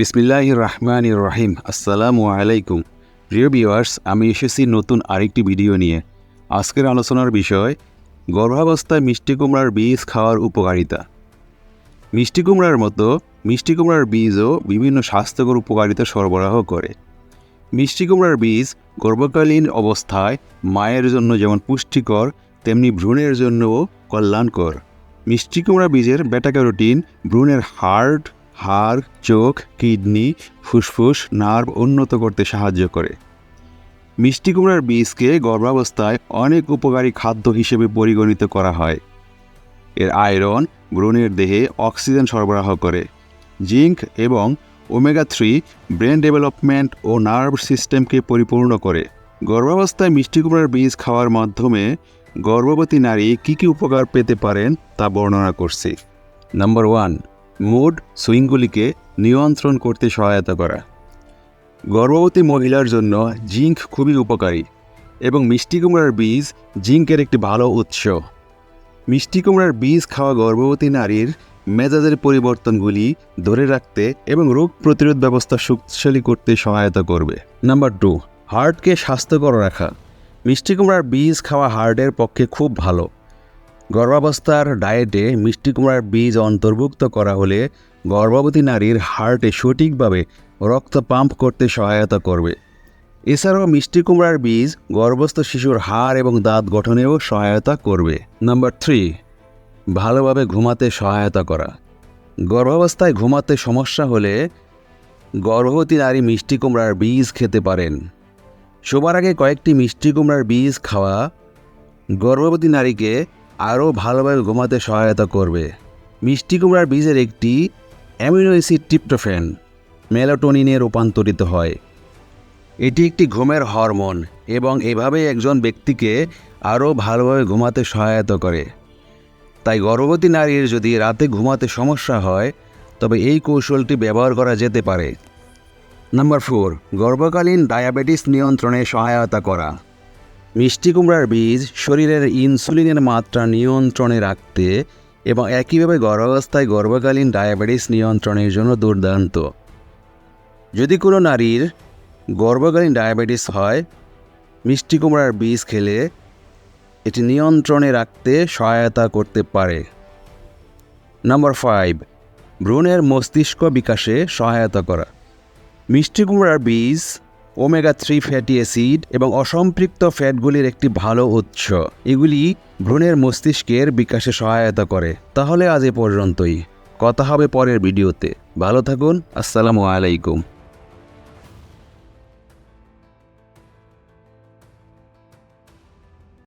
বিসমিল্লাহ রহমান রহিম আসসালামু আলাইকুম। প্রিয় ভিউয়ার্স, আমি এসেছি নতুন আরেকটি ভিডিও নিয়ে। আজকের আলোচনার বিষয়, গর্ভাবস্থায় মিষ্টি কুমড়ার বীজ খাওয়ার উপকারিতা। মিষ্টি কুমড়ার মতো মিষ্টি কুমড়ার বীজও বিভিন্ন স্বাস্থ্যকর উপকারিতা সরবরাহ করে। মিষ্টি কুমড়ার বীজ গর্ভকালীন অবস্থায় মায়ের জন্য যেমন পুষ্টিকর, তেমনি ভ্রূণের জন্যও কল্যাণকর। মিষ্টি কুমড়া বীজের বেটা ক্যারোটিন ভ্রূণের হার্ট হাড়, চোখ, কিডনি, ফুসফুস, নার্ভ উন্নত করতে সাহায্য করে। মিষ্টি কুমড়ার বীজকে গর্ভাবস্থায় অনেক উপকারী খাদ্য হিসেবে পরিগণিত করা হয়। এর আয়রন ভ্রূণের দেহে অক্সিজেন সরবরাহ করে। জিঙ্ক এবং ওমেগা থ্রি ব্রেন ডেভেলপমেন্ট ও নার্ভ সিস্টেমকে পরিপূর্ণ করে। গর্ভাবস্থায় মিষ্টি কুমড়ার বীজ খাওয়ার মাধ্যমে গর্ভবতী নারী কী কী উপকার পেতে পারেন তা বর্ণনা করছি। নাম্বার ওয়ান মুড সুইংগুলিকে নিয়ন্ত্রণ করতে সহায়তা করা। গর্ভবতী মহিলার জন্য জিঙ্ক খুবই উপকারী এবং মিষ্টি কুমড়ার বীজ জিঙ্কের একটি ভালো উৎস। মিষ্টি কুমড়ার বীজ খাওয়া গর্ভবতী নারীর মেজাজের পরিবর্তনগুলি ধরে রাখতে এবং রোগ প্রতিরোধ ব্যবস্থা শক্তিশালী করতে সহায়তা করবে। নাম্বার টু, হার্টকে স্বাস্থ্যকর রাখা। মিষ্টি কুমড়ার বীজ খাওয়া হার্টের পক্ষে খুব ভালো। গর্ভাবস্থার ডায়েটে মিষ্টি কুমড়ার বীজ অন্তর্ভুক্ত করা হলে গর্ভবতী নারীর হার্টে সঠিকভাবে রক্ত পাম্প করতে সহায়তা করবে। এছাড়াও মিষ্টি কুমড়ার বীজ গর্ভস্থ শিশুর হাড় এবং দাঁত গঠনেও সহায়তা করবে। নাম্বার থ্রি, ভালোভাবে ঘুমাতে সহায়তা করা। গর্ভাবস্থায় ঘুমাতে সমস্যা হলে গর্ভবতী নারী মিষ্টি কুমড়ার বীজ খেতে পারেন। শোবার আগে কয়েকটি মিষ্টি কুমড়ার বীজ খাওয়া গর্ভবতী নারীকে আরও ভালোভাবে ঘুমাতে সহায়তা করবে। মিষ্টি কুমড়ার বীজের একটি অ্যামিনো অ্যাসিড ট্রিপ্টোফ্যান মেলাটোনিনে রূপান্তরিত হয়। এটি একটি ঘুমের হরমোন এবং এভাবে একজন ব্যক্তিকে আরও ভালোভাবে ঘুমাতে সহায়তা করে। তাই গর্ভবতী নারীর যদি রাতে ঘুমাতে সমস্যা হয়, তবে এই কৌশলটি ব্যবহার করা যেতে পারে। নাম্বার ফোর, গর্ভকালীন ডায়াবেটিস নিয়ন্ত্রণে সহায়তা করা। মিষ্টি কুমড়ার বীজ শরীরের ইনসুলিনের মাত্রা নিয়ন্ত্রণে রাখতে এবং একইভাবে গর্ভাবস্থায় গর্ভকালীন ডায়াবেটিস নিয়ন্ত্রণের জন্য দুর্দান্ত। যদি কোনো নারীর গর্ভকালীন ডায়াবেটিস হয়, মিষ্টি কুমড়ার বীজ খেলে এটি নিয়ন্ত্রণে রাখতে সহায়তা করতে পারে। নাম্বার ফাইভ, ভ্রূণের মস্তিষ্ক বিকাশে সহায়তা করা। মিষ্টি কুমড়ার বীজ ওমেগা থ্রি ফ্যাটি অ্যাসিড এবং অসম্পৃক্ত ফ্যাটগুলির একটি ভালো উৎস। এগুলি ভ্রূণের মস্তিষ্কের বিকাশে সহায়তা করে। তাহলে আজ এ পর্যন্তই। কথা হবে পরের ভিডিওতে। ভালো থাকুন। আসসালামু আলাইকুম।